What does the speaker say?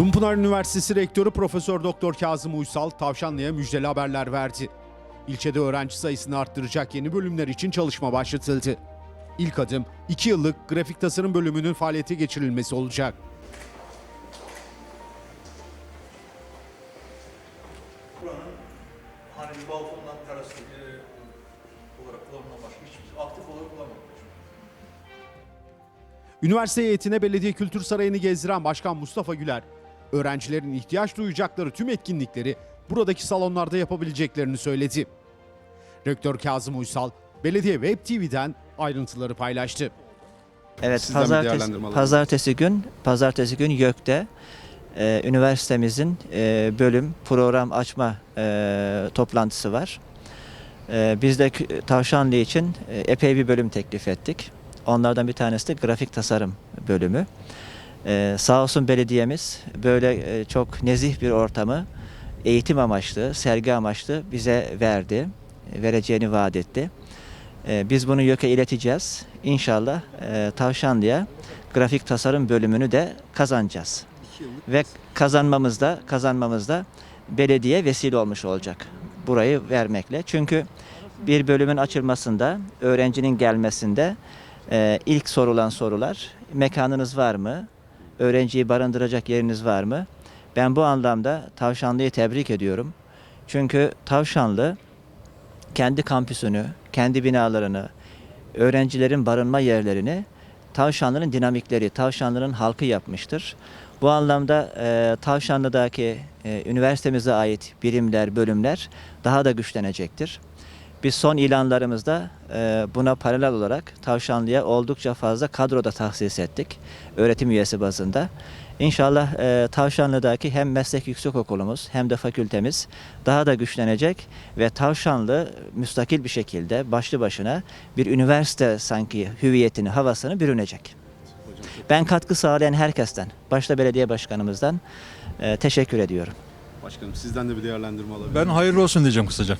Marmara Üniversitesi Rektörü Profesör Doktor Kazım Uysal Tavşanlı'ya müjdeli haberler verdi. İlçede öğrenci sayısını arttıracak yeni bölümler için çalışma başlatıldı. İlk adım 2 yıllık grafik tasarım bölümünün faaliyete geçirilmesi olacak. buranın hani balkondan terası e, olarak kullanılan başka hiçbir şey aktif olarak kullanmadık. Üniversite heyetine Belediye Kültür Sarayı'nı gezdiren Başkan Mustafa Güler, öğrencilerin ihtiyaç duyacakları tüm etkinlikleri buradaki salonlarda yapabileceklerini söyledi. Rektör Kazım Uysal, Belediye Web TV'den ayrıntıları paylaştı. Evet, Sizden pazartesi, pazartesi gün, pazartesi gün YÖK'te e, üniversitemizin e, bölüm program açma e, toplantısı var. E, biz de Tavşanlı için e, epey bir bölüm teklif ettik. Onlardan bir tanesi de grafik tasarım bölümü. E, sağ olsun belediyemiz böyle e, çok nezih bir ortamı eğitim amaçlı, sergi amaçlı bize verdi. Vereceğini vaat etti. E, Biz bunu YÖK'e ileteceğiz. İnşallah e, Tavşanlı'ya grafik tasarım bölümünü de kazanacağız. Ve kazanmamızda kazanmamızda belediye vesile olmuş olacak burayı vermekle. Çünkü bir bölümün açılmasında, öğrencinin gelmesinde e, ilk sorulan sorular mekanınız var mı? Öğrenciyi barındıracak yeriniz var mı? Ben bu anlamda Tavşanlı'yı tebrik ediyorum. Çünkü Tavşanlı kendi kampüsünü, kendi binalarını, öğrencilerin barınma yerlerini Tavşanlı'nın dinamikleri, Tavşanlı'nın halkı yapmıştır. Bu anlamda e, Tavşanlı'daki e, üniversitemize ait birimler, bölümler daha da güçlenecektir. Biz son ilanlarımızda e, buna paralel olarak Tavşanlı'ya oldukça fazla kadroda tahsis ettik. Öğretim üyesi bazında. İnşallah e, Tavşanlı'daki hem meslek yüksekokulumuz hem de fakültemiz daha da güçlenecek ve Tavşanlı müstakil bir şekilde başlı başına bir üniversite sanki hüviyetini, havasını bürünecek. Ben katkı sağlayan herkesten, başta belediye başkanımızdan e, teşekkür ediyorum. Başkanım sizden de bir değerlendirme alabilir Ben hayırlı olsun diyeceğim kısaca.